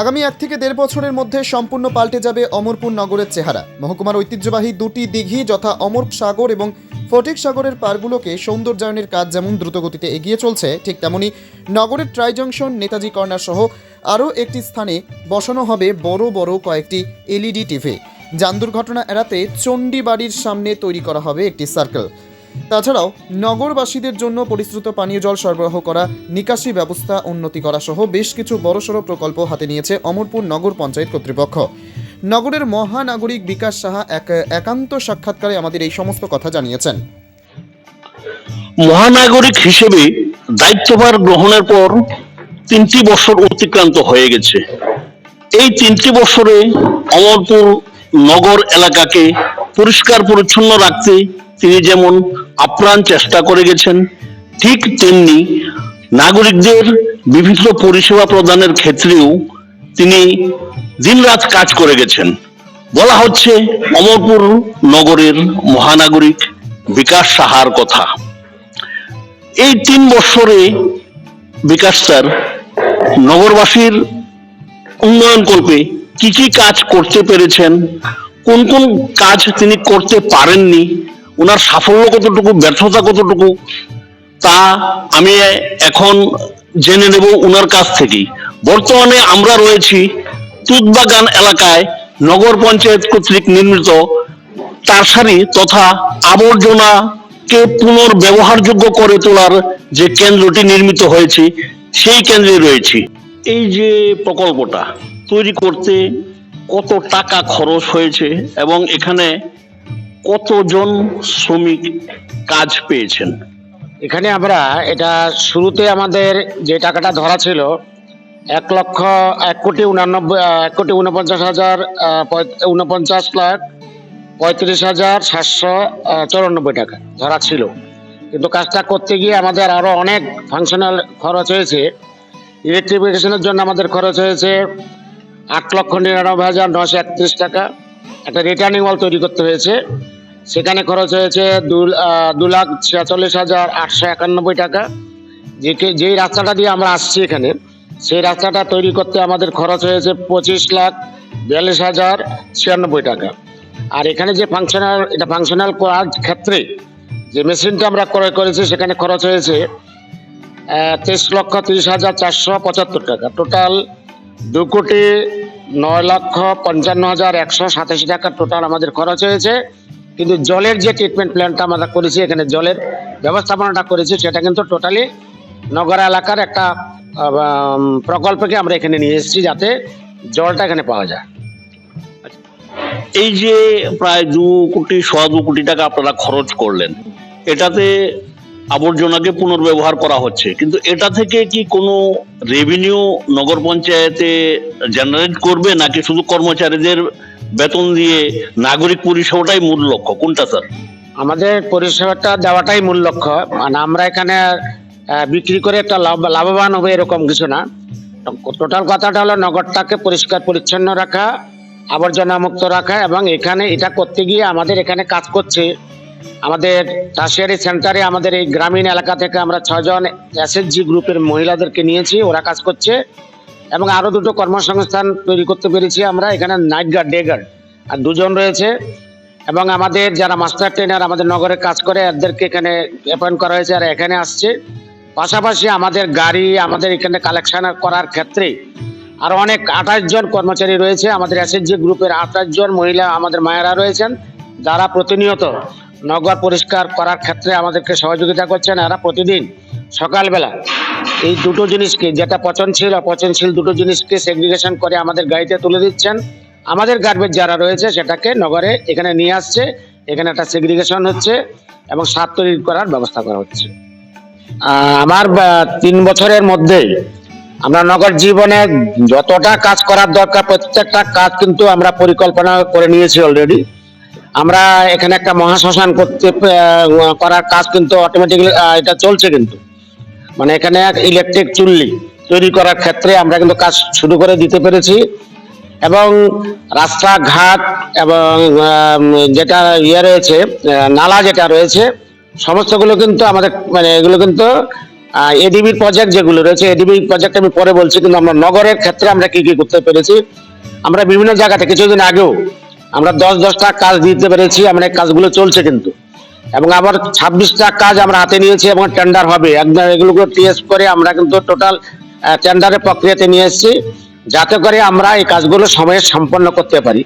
আগামী এক থেকে দেড় বছরের মধ্যে সম্পূর্ণ পাল্টে যাবে অমরপুর নগরের চেহারা। মহকুমার ঐতিহ্যবাহী দুটি দিঘি যথা অমর সাগর এবং ফটিক সাগরের পারগুলোকে সৌন্দর্যায়নের কাজ যেমন দ্রুতগতিতে এগিয়ে চলছে, ঠিক তেমনি নগরের ট্রাই জংশন নেতাজি কর্নার সহ আরও একটি স্থানে বসানো হবে বড় বড় কয়েকটি এলইডি টিভি। যান দুর্ঘটনা এড়াতে চণ্ডী বাড়ির সামনে তৈরি করা হবে একটি সার্কেল তাছাড়াও নগরবাসীদের জন্য পরিশ্রুত পানীয় জল সরবরাহ করা, নিকাশি ব্যবস্থা উন্নতি করা সহ বেশ কিছু বড়সড় প্রকল্প হাতে নিয়েছে অমরপুর নগর পঞ্চায়েত কর্তৃপক্ষ। নগরের মহানাগরিক বিকাশ সাহা এক একান্ত সাক্ষাৎকারে আমাদের এই সমস্ত কথা জানিয়েছেন। মহানাগরিক হিসেবে দায়িত্বভার গ্রহণের পর তিনটি বছর অতিক্রান্ত হয়ে গেছে। এই তিনটি বছরে অমরপুর নগর এলাকাকে পরিষ্কার পরিচ্ছন্ন রাখতে তিনি যেমন আপ্রাণ চেষ্টা করে গেছেন। ঠিক তেমনি নাগরিকদের বিভিন্ন পরিষেবা প্রদানের ক্ষেত্রেও তিনি দিনরাত কাজ করে গেছেন। বলা হচ্ছে অমরপুর নগরের মহানাগরিক বিকাশ সাহার কথা। এই তিন বছরে বিকাশ স্যার, নগরবাসীর উন্নয়ন কল্পে কি কি কাজ করতে পেরেছেন, কোন কোন কাজ তিনি করতে পারেননি ওনার সাফল্য কতটুকু, ব্যর্থতা কতটুকু, তা আমি এখন জেনে নেব ওনার কাছ থেকেই বর্তমানে আমরা রয়েছি তুতবাগান এলাকায় নগর পঞ্চায়েত কর্তৃক নির্মিত তারসারি তথা আবর্জনাকে পুনর্ব্যবহারযোগ্য করে তোলার যে কেন্দ্রটি নির্মিত হয়েছে, সেই কেন্দ্রে রয়েছে। এই যে প্রকল্পটা তৈরি করতে কত টাকা খরচ হয়েছে এবং এখানে কতজন শ্রমিক কাজ পেয়েছেন? এখানে আমরা এটা শুরুতে আমাদের যে টাকাটা ধরা ছিল, এক লক্ষ, এক কোটি উনানব্বই এক কোটি উনপঞ্চাশ হাজার উনপঞ্চাশ লাখ পঁয়ত্রিশ হাজার সাতশো চৌরানব্বই টাকা ধরা ছিল। কিন্তু কাজটা করতে গিয়ে আমাদের আরও অনেক ফাংশনাল খরচ হয়েছে। ইলেকট্রিফিকেশনের জন্য আমাদের খরচ হয়েছে আট লক্ষ নিরানব্বই হাজার নশো একত্রিশ টাকা। একটা রিটার্নিং ওয়াল তৈরি করতে হয়েছে। সেখানে খরচ হয়েছে দু লাখ ছেচল্লিশ হাজার আটশো একানব্বই টাকা। যে যেই রাস্তাটা দিয়ে আমরা আসছি এখানে, সেই রাস্তাটা তৈরি করতে আমাদের খরচ হয়েছে পঁচিশ লাখ বিয়াল্লিশ হাজার ছিয়ানব্বই টাকা। আর এখানে যে ফাংশনাল এটা ফাংশনাল করার ক্ষেত্রে যে মেশিনটা আমরা ক্রয় করেছি, সেখানে খরচ হয়েছে তেইশ লক্ষ তিরিশ হাজার চারশো পঁচাত্তর টাকা। টোটাল দু কোটি নয় লক্ষ পঞ্চান্ন হাজার একশো সাতাশি টাকা টোটাল আমাদের খরচ হয়েছে। কিন্তু জলের যে ট্রিটমেন্ট প্ল্যানটা আমরা করেছি, এখানে জলের ব্যবস্থাপনাটা করেছি, সেটা কিন্তু টোটালি নগর এলাকার একটা প্রকল্পকে আমরা এখানে নিয়ে এসেছি যাতে জলটা এখানে পাওয়া যায়। এই যে প্রায় দু কোটি, সোয়া দু কোটি টাকা আপনারা খরচ করলেন, এটাতে আবর্জনাকে পুনর্ব্যবহার করা হচ্ছে, কিন্তু এটা থেকে কি কোনো রেভিনিউ নগর পঞ্চায়েতে জেনারেট করবে, নাকি শুধু কর্মচারীদের বেতন দিয়ে নাগরিক পরিষেবাটাই মূল লক্ষ্য। কোনটা, স্যার? আমাদের পরিষেবাটা দেওয়াটাই মূল লক্ষ্য। মানে আমরা এখানে বিক্রি করে একটা লাভ, লাভবান হবে এরকম কিছু না। টোটাল কথাটা হলো নগরটাকে পরিষ্কার, পরিচ্ছন্ন রাখা, আবর্জনা মুক্ত রাখা এবং এখানে এটা করতে গিয়ে আমাদের এখানে কাজ করছে। আমাদের টার্সিয়ারি সেন্টারে আমাদের এই গ্রামীণ এলাকা থেকে আমরা ছজন এসএসজি গ্রুপের মহিলাদেরকে নিয়েছি, ওরা কাজ করছে। এবং আরও দুটো কর্মসংস্থান তৈরি করতে পেরেছি আমরা, এখানে নাইট গার্ড, ডে গার্ড। আর দুজন রয়েছে এবং আমাদের যারা মাস্টার ট্রেনার আমাদের নগরে কাজ করে, এদেরকে এখানে অ্যাপয়েন্ট করা হয়েছে আর এখানে আসছে। পাশাপাশি আমাদের গাড়ি, আমাদের এখানে কালেকশন করার ক্ষেত্রে আর অনেক আঠাশ জন কর্মচারী রয়েছে। আমাদের এসএসজি গ্রুপের আঠাশ জন মহিলা আমাদের মায়েরা রয়েছেন, যারা প্রতিনিয়ত নগর পরিষ্কার করার ক্ষেত্রে আমাদেরকে সহযোগিতা করছেন। এরা প্রতিদিন সকালবেলা এই দুটো জিনিসকে, যেটা পচনশীল অপচনশীল দুটো জিনিসকে সেগ্রিগেশন করে আমাদের গাড়িতে তুলে দিচ্ছেন। আমাদের গার্বেজ যারা রয়েছে সেটাকে নগরে এখানে নিয়ে আসছে, এখানে একটা সেগ্রিগেশন হচ্ছে এবং সার তৈরি করার ব্যবস্থা করা হচ্ছে। আমার তিন বছরের মধ্যেই আমরা নগর জীবনে যতটা কাজ করার দরকার, প্রত্যেকটা কাজ কিন্তু আমরা পরিকল্পনা করে নিয়েছি অলরেডি আমরা এখানে একটা মহাশ্মশান করতে করার কাজ কিন্তু অটোমেটিক্যালি এটা চলছে কিন্তু। মানে এখানে এক ইলেকট্রিক চুল্লি তৈরি করার ক্ষেত্রে আমরা কিন্তু কাজ শুরু করে দিতে পেরেছি। এবং রাস্তাঘাট এবং যেটা ইয়ে রয়েছে নালা যেটা রয়েছে, সমস্তগুলো কিন্তু আমাদের মানে এগুলো কিন্তু এডিবির প্রজেক্ট যেগুলো রয়েছে এডিবি প্রজেক্ট আমি পরে বলছি, কিন্তু আমরা নগরের ক্ষেত্রে আমরা কি কি করতে পেরেছি, আমরা বিভিন্ন জায়গাতে কিছুদিন আগেও আমরা দশ দশটা কাজ দিতে পেরেছি, আমরা কাজগুলো চলছে কিন্তু। এবং আবার ছাব্বিশটা কাজ আমরা হাতে নিয়েছি এবং টেন্ডার হবে। একদম এগুলোকে টেস্ট করে আমরা কিন্তু টোটাল টেন্ডারের প্রক্রিয়াতে নিয়ে এসেছি, যাতে করে আমরা এই কাজগুলো সময়ে সম্পন্ন করতে পারি।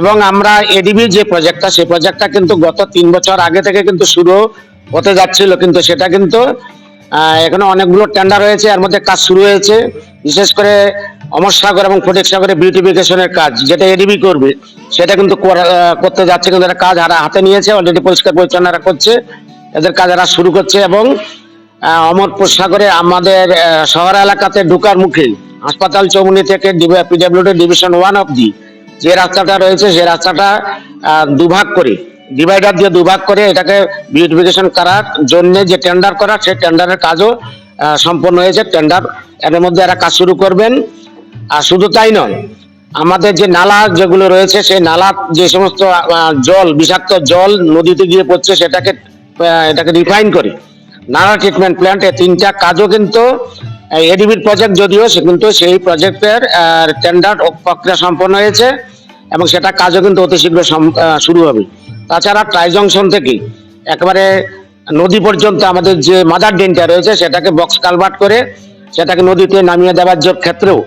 এবং আমরা এডিবি যে প্রজেক্টটা সেই প্রজেক্টটা কিন্তু গত তিন বছর আগে থেকে কিন্তু শুরু হতে যাচ্ছিল, কিন্তু সেটা কিন্তু এখানে অনেকগুলো টেন্ডার হয়েছে এর মধ্যে কাজ শুরু হয়েছে। বিশেষ করে অমর সাগর এবং ফটিক সাগরের বিউটিফিকেশনের কাজ, যেটা এডিবি করবে, সেটা কিন্তু করা- করতে যাচ্ছে, কিন্তু কাজ হাতে নিয়েছে অলরেডি পরিষ্কার পরিচ্ছন্নরা করছে। এদের কাজ এরা শুরু করছে এবং অমরপুর সাগরে আমাদের শহর এলাকাতে ঢুকার মুখে হাসপাতাল চৌমুনি থেকে PWD division one of the যে রাস্তাটা রয়েছে সেই রাস্তাটা দুভাগ করে ডিভাইডার দিয়ে দুভাগ করে এটাকে বিউটিফিকেশন করার জন্য যে টেন্ডার করা, সেই টেন্ডারের কাজও সম্পন্ন হয়েছে টেন্ডার এর মধ্যে এরা কাজ শুরু করবেন। আর শুধু তাই নয়, আমাদের যে নালা যেগুলো রয়েছে, সেই নালা যে সমস্ত জল, বিষাক্ত জল নদীতে গিয়ে পড়ছে, সেটাকে এটাকে রিফাইন করে। নালা ট্রিটমেন্ট প্ল্যান্ট তিনটা কাজও কিন্তু এডিবির প্রজেক্ট যদিও, সে কিন্তু সেই প্রজেক্টের টেন্ডার প্রক্রিয়া সম্পন্ন হয়েছে, এবং সেটা কাজও কিন্তু অতি শীঘ্র শুরু হবে। তাছাড়া ট্রাই জংশন থেকে একবারে নদী পর্যন্ত আমাদের যে মাদার ডেনটা রয়েছে, সেটাকে বক্স কালভার্ট করে সেটাকে নদীতে নামিয়ে দেওয়ার যে ক্ষেত্রেও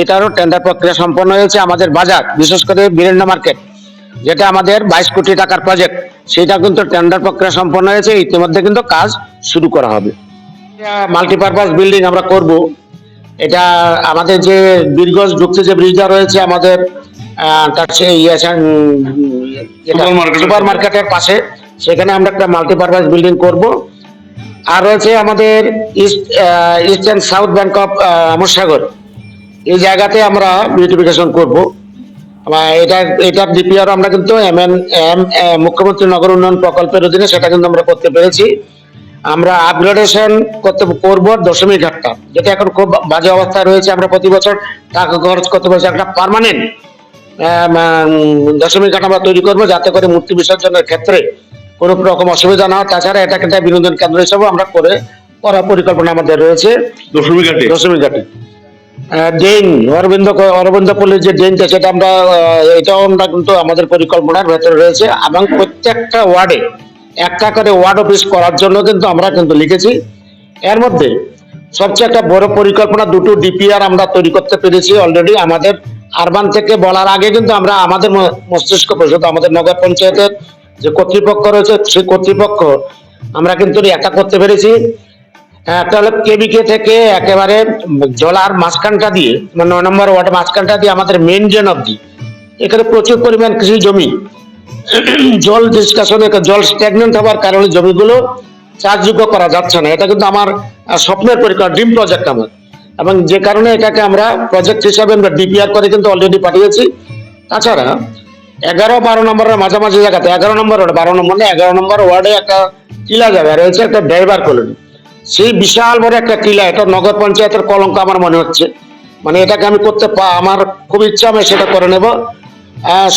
এটারও টেন্ডার প্রক্রিয়া সম্পন্ন হয়েছে আমাদের বাজার, বিশেষ করে বীরেন্দ্র মার্কেট, যেটা আমাদের বাইশ কোটি টাকার প্রজেক্ট সেটা কিন্তু টেন্ডার প্রক্রিয়া সম্পন্ন হয়েছে, ইতিমধ্যে কিন্তু কাজ শুরু করা হবে। মাল্টিপারপাস বিল্ডিং আমরা করব। এটা আমাদের যে বীরগঞ্জ ঢুকতে যে ব্রিজটা রয়েছে আমাদের তার সে ইয়ে সুপার মার্কেটের পাশে। সেখানে আমরা একটা মাল্টিপারপাস বিল্ডিং করব। আর রয়েছে আমাদের east east and south bank of Amarsagar এই জায়গাতে আমরা বিউটিফিকেশন করব। এটা এটার ডিপিআর আমরা কিন্তু এম এন এম মুখ্যমন্ত্রী নগর উন্নয়ন প্রকল্পের অধীনে সেটা কিন্তু আমরা করতে পেরেছি। আমরা আপগ্রেডেশন করতে করব দশমিক ঘাটটা যেটা এখন খুব বাজে অবস্থায় রয়েছে। আমরা প্রতি বছর টাকা খরচ করতে পারছি। একটা পার্মানেন্ট দশমী আমরা তৈরি করব যাতে করে মূর্তি বিসর্জনের ক্ষেত্রে কোনো রকম অসুবিধা না হয়। তাছাড়া এটাকে একটা বিনোদন কেন্দ্র হিসেবে আমরা করে করার পরিকল্পনা আমাদের রয়েছে। দশমী ঘাটে দশমী ঘাটে ড্রেন অরবিন্দ অরবিন্দ পল্লীর যে ড্রেনটা সেটা আমরা এটাও আমরা কিন্তু আমাদের পরিকল্পনার ভেতরে রয়েছে এবং প্রত্যেকটা ওয়ার্ডে একটা করে ওয়ার্ড অফিস করার জন্য কিন্তু আমরা কিন্তু লিখেছি। এর মধ্যে সবচেয়ে একটা বড় পরিকল্পনা দুটো ডিপিআর আমরা তৈরি করতে পেরেছি অলরেডি আমাদের। আরবান থেকে বলার আগে কিন্তু আমরা আমাদের মস্তিষ্ক পরিষদ আমাদের নগর পঞ্চায়েতের যে কর্তৃপক্ষ রয়েছে সেই কর্তৃপক্ষ আমরা কিন্তু একা করতে পেরেছি। হ্যাঁ, একটা হলো কেবিকে থেকে একেবারে জলার মাঝখানটা দিয়ে মানে নয় নম্বর ওয়ার্ড মাঝখানটা দিয়ে আমাদের মেন ড্রেন অব্দি এখানে প্রচুর পরিমাণ কৃষি জমি জল ডিসকাশনে জল স্ট্যাগনেন্ট হওয়ার কারণে জমিগুলো চাষযোগ্য করা যাচ্ছে না। এটা কিন্তু আমার স্বপ্নের পরিকল্পনা ড্রিম প্রজেক্ট আমার। এবং যে কারণে এটাকে আমরা প্রজেক্ট হিসাবে আমরা ডিপিআর করে কিন্তু অলরেডি পাঠিয়েছি। তাছাড়া এগারো বারো নম্বরের মাঝামাঝি জায়গাতে, এগারো নম্বর বারো নম্বর না এগারো নম্বর ওয়ার্ডে একটা টিলা জায়গা রয়েছে একটা ড্রাইভার কলোনি সেই বিশাল বড় একটা কিলা এটা নগর পঞ্চায়েতের কলঙ্ক আমার মনে হচ্ছে। মানে এটাকে আমি করতে পা, আমার খুব ইচ্ছা, আমি সেটা করে নেব।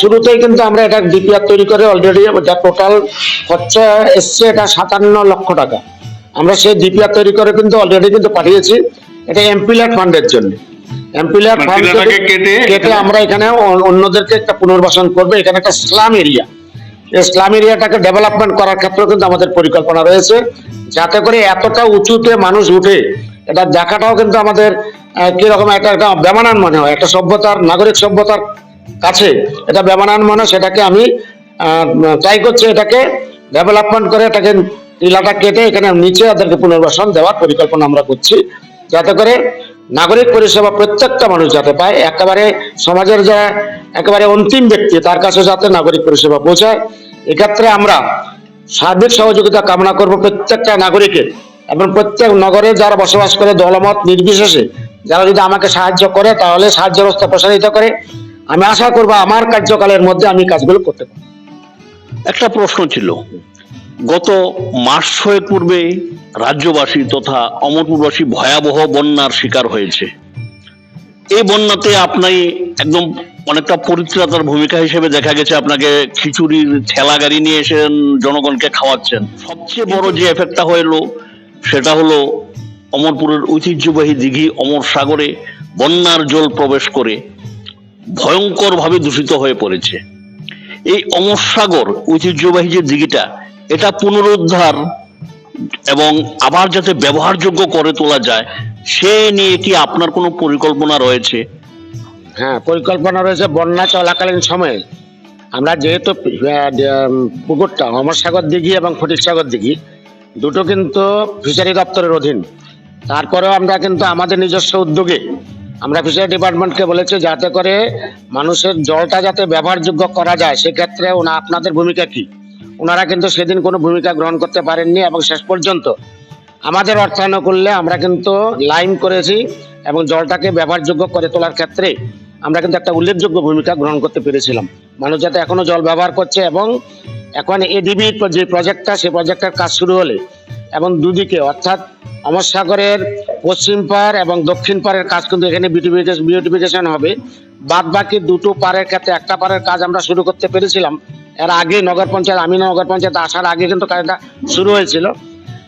শুরুতেই কিন্তু আমরা এটা ডিপিআর তৈরি করে অলরেডি এটা টোটাল খরচা এসছে এটা সাতান্ন লক্ষ টাকা। আমরা সেই ডিপিআর তৈরি করে কিন্তু অলরেডি কিন্তু পাঠিয়েছি। এটা এমপিলার ফান্ডের জন্য। এমপিলার মানে ফান্ড কেটে- কেটে আমরা এখানে অন্যদেরকে একটা পুনর্বাসন করব এখানে একটা স্লাম এরিয়া ইসলাম এরিয়াটাকে ডেভেলপমেন্ট করার ক্ষেত্রে কিন্তু আমাদের পরিকল্পনা রয়েছে যাতে করে এতটা উঁচুতে মানুষ উঠে। এটা দেখাটাও কিন্তু আমাদের কীরকম একটা একটা বেমানান মনে হয় একটা সভ্যতার নাগরিক সভ্যতার কাছে। এটা বেমানান মনে সেটাকে আমি ট্রাই করছি এটাকে ডেভেলপমেন্ট করে এটাকে টিলাটা কেটে এখানে নিচে ওদেরকে পুনর্বাসন দেওয়ার পরিকল্পনা আমরা করছি। যাতে করে নাগরিক পরিষেবা প্রত্যেকটা মানুষ যাতে পায়, একেবারে সমাজের যে একেবারে অন্তিম ব্যক্তি, তার কাছে যাতে নাগরিক পরিষেবা পৌঁছায়। এক্ষেত্রে আমরা সার্বিক সহযোগিতা কামনা করব প্রত্যেকটা নাগরিকের এবং প্রত্যেক নগরে যারা বসবাস করে, দলমত নির্বিশেষে, যারা যদি আমাকে সাহায্য করে, তাহলে সাহায্য ব্যবস্থা প্রসারিত করে। আমি আশা করব আমার কার্যকালের মধ্যে আমি কাজগুলো করতে পারব। একটা প্রশ্ন ছিল গত মাস ছয়েক পূর্বে রাজ্যবাসী তথা অমরপুরবাসী ভয়াবহ বন্যার শিকার হয়েছে। এই বন্যাতে আপনি একদম অনেকটা পরিত্রাতার ভূমিকা হিসেবে দেখা গেছে। আপনাকে খিচুড়ির ঠেলা গাড়ি নিয়ে এসে জনগণকে খাওয়াচ্ছেন। সবচেয়ে বড় যে এফেক্টটা হলো, সেটা হলো অমরপুরের ঐতিহ্যবাহী দিঘি অমর সাগরে বন্যার জল প্রবেশ করে ভয়ঙ্করভাবে দূষিত হয়ে পড়েছে। এই অমর সাগর ঐতিহ্যবাহী যে দিঘিটা এটা পুনরুদ্ধার এবং আবার যাতে ব্যবহারযোগ্য করে তোলা যায়, সে নিয়ে কি আপনার কোনো পরিকল্পনা রয়েছে? হ্যাঁ পরিকল্পনা রয়েছে বন্যা চলাকালীন সময়ে। আমরা যেহেতু পুকুরটা অমরসাগর দিঘি এবং ফটিক সাগর দিঘি, দুটো কিন্তু ফিশারি দপ্তরের অধীন। তারপরেও আমরা কিন্তু আমাদের নিজস্ব উদ্যোগে, আমরা ফিশারি ডিপার্টমেন্টকে বলেছি যাতে করে মানুষের জলটা যাতে ব্যবহারযোগ্য করা যায়, সেক্ষেত্রে ওনা আপনাদের ভূমিকা কি? ওনারা কিন্তু সেদিন কোনো ভূমিকা গ্রহণ করতে পারেননি এবং শেষ পর্যন্ত আমাদের অর্থায়ন করলে আমরা কিন্তু লাইন করেছি এবং জলটাকে ব্যবহারযোগ্য করে তোলার ক্ষেত্রে আমরা কিন্তু একটা উল্লেখযোগ্য ভূমিকা গ্রহণ করতে পেরেছিলাম। মানুষ যাতে এখনও জল ব্যবহার করছে এবং এখন এডিবি যে প্রজেক্টটা সেই প্রজেক্টের কাজ শুরু হলে এবং দুদিকে, অর্থাৎ অমর সাগরের পশ্চিম পার এবং দক্ষিণ পারের কাজ কিন্তু এখানে বিউটিফিকেশন হবে। বাদ বাকি দুটো পারের ক্ষেত্রে একটা পারের কাজ আমরা শুরু করতে পেরেছিলাম। এর আগে নগর পঞ্চায়েত, আমি নগর পঞ্চায়েত আসার আগে কিন্তু কাজটা শুরু হয়েছিল।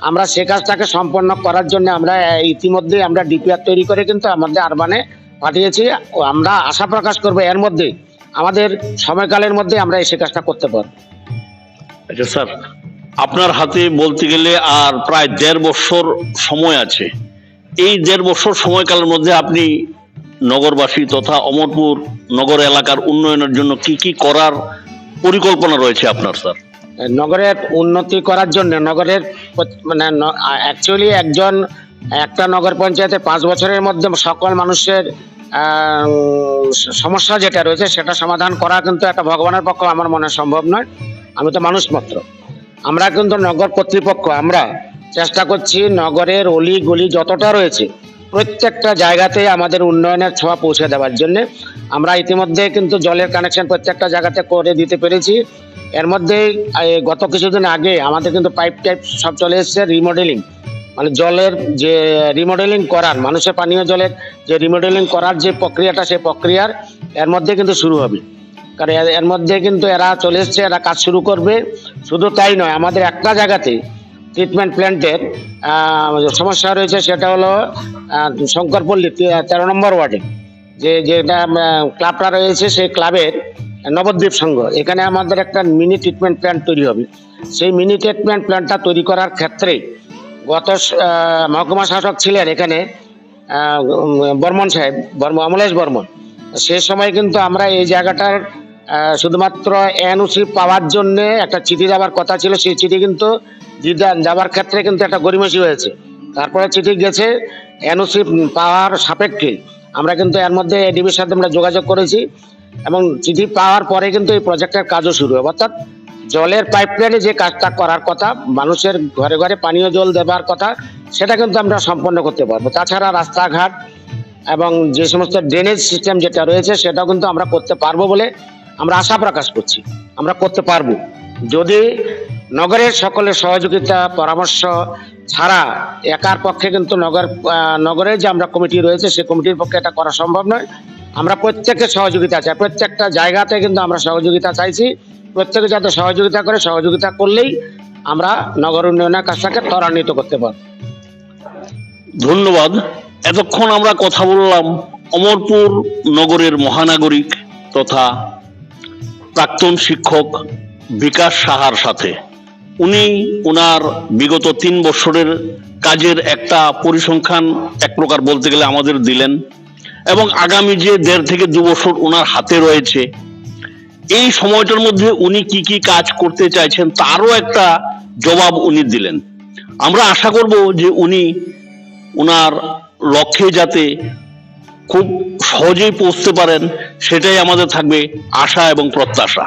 আমরা সে কাজটাকে সম্পন্ন করার জন্য আমরা ইতিমধ্যে আমরা ডিপিআর তৈরি করে কিন্তু আমাদের আরবানে পাঠিয়েছি। ও আমরা আশা প্রকাশ করব এর মধ্যে, আমাদের সময়কালের মধ্যে আমরা এই সে কাজটা করতে পারব। আচ্ছা স্যার, আপনার হাতে বলতে গেলে আর প্রায় দেড় বছর সময় আছে। এই দেড় বছর সময়কালের মধ্যে আপনি নগরবাসী তথা অমরপুর নগর এলাকার উন্নয়নের জন্য কি কি করার পরিকল্পনা রয়েছে আপনার, স্যার? নগরের উন্নতি করার জন্য, নগরের মানে অ্যাকচুয়ালি একজন, একটা নগর পঞ্চায়েতে পাঁচ বছরের মধ্যে সকল মানুষের সমস্যা যেটা রয়েছে সেটা সমাধান করা কিন্তু একটা ভগবানের পক্ষ আমার মনে সম্ভব নয়। আমি তো মানুষ মাত্র। আমরা কিন্তু নগর কর্তৃপক্ষ, আমরা চেষ্টা করছি নগরের অলি গলি যতটা রয়েছে প্রত্যেকটা জায়গাতে আমাদের উন্নয়নের ছোঁয়া পৌঁছে দেওয়ার জন্য আমরা ইতিমধ্যে কিন্তু জলের কানেকশন প্রত্যেকটা জায়গাতে করে দিতে পেরেছি। এর মধ্যে গত কিছুদিন আগে আমাদের কিন্তু পাইপ টাইপ সব চলে এসেছে রিমডেলিং মানে জলের যে রিমডেলিং করার, মানুষের পানীয় জলের যে রিমডেলিং করার যে প্রক্রিয়াটা, সেই প্রক্রিয়ার এর মধ্যে কিন্তু শুরু হবে। কারণ এর- মধ্যে কিন্তু এরা চলে এসছে, এরা কাজ শুরু করবে। শুধু তাই নয়, আমাদের একটা জায়গাতে ট্রিটমেন্ট প্ল্যান্টের সমস্যা রয়েছে সেটা হলো শঙ্করপল্লী তেরো নম্বর ওয়ার্ডে। যে যেটা ক্লাবটা রয়েছে, সেই ক্লাবের নবদ্বীপ সংঘ। এখানে আমাদের একটা মিনি ট্রিটমেন্ট প্ল্যান্ট তৈরি হবে। সেই মিনি ট্রিটমেন্ট প্ল্যান্টটা তৈরি করার ক্ষেত্রে গত মহকুমা শাসক ছিলেন এখানে বর্মন সাহেব, বর্ম, অমলেশ বর্মন। সে সময় কিন্তু আমরা এই জায়গাটার শুধুমাত্র এনওসি পাওয়ার জন্য একটা চিঠি যাওয়ার কথা ছিল, সেই চিঠি কিন্তু দিদা- যাওয়ার ক্ষেত্রে কিন্তু একটা গরিমসি হয়েছে। তারপরে চিঠি গেছে, এনওসি পাওয়ার সাপেক্ষে। আমরা কিন্তু এর মধ্যে এডিবির সাথে আমরা যোগাযোগ করেছি এবং চিঠি পাওয়ার পরে কিন্তু এই প্রজেক্টের কাজও শুরু হবে। অর্থাৎ জলের পাইপলাইনে যে কাজটা করার কথা, মানুষের ঘরে ঘরে পানীয় জল দেবার কথা, সেটা কিন্তু আমরা সম্পন্ন করতে পারব। তাছাড়া রাস্তাঘাট এবং যে সমস্ত ড্রেনেজ সিস্টেম যেটা রয়েছে, সেটাও কিন্তু আমরা করতে পারব বলে আমরা আশা প্রকাশ করছি, আমরা করতে পারব। যদি নগরের সকলের সহযোগিতা, পরামর্শ ছাড়া একার পক্ষে কিন্তু নগর নগরের যে আমরা কমিটি রয়েছে সেই কমিটির পক্ষে এটা করা সম্ভব নয়। আমরা প্রত্যেকের সহযোগিতা চাই, প্রত্যেকটা জায়গাতে কিন্তু আমরা সহযোগিতা চাইছি। প্রত্যেকে যাতে সহযোগিতা করে, সহযোগিতা করলেই আমরা নগর উন্নয়নের কাজটাকে ত্বরান্বিত করতে পারব। ধন্যবাদ। এতক্ষণ আমরা কথা বললাম অমরপুর নগরের মহানাগরিক তথা প্রাক্তন শিক্ষক বিকাশ সাহার সাথে। উনি ওনার বিগত তিন বছরের কাজের একটা পরিসংখ্যান এক প্রকার বলতে গেলে আমাদের দিলেন এবং আগামী যে দেড় থেকে দু বছর ওনার হাতে রয়েছে, এই সময়টার মধ্যে উনি কি কি কাজ করতে চাইছেন তারও একটা জবাব উনি দিলেন। আমরা আশা করব যে উনি ওনার লক্ষ্যে যাতে খুব সহজেই পৌঁছতে পারেন সেটাই আমাদের থাকবে আশা এবং প্রত্যাশা।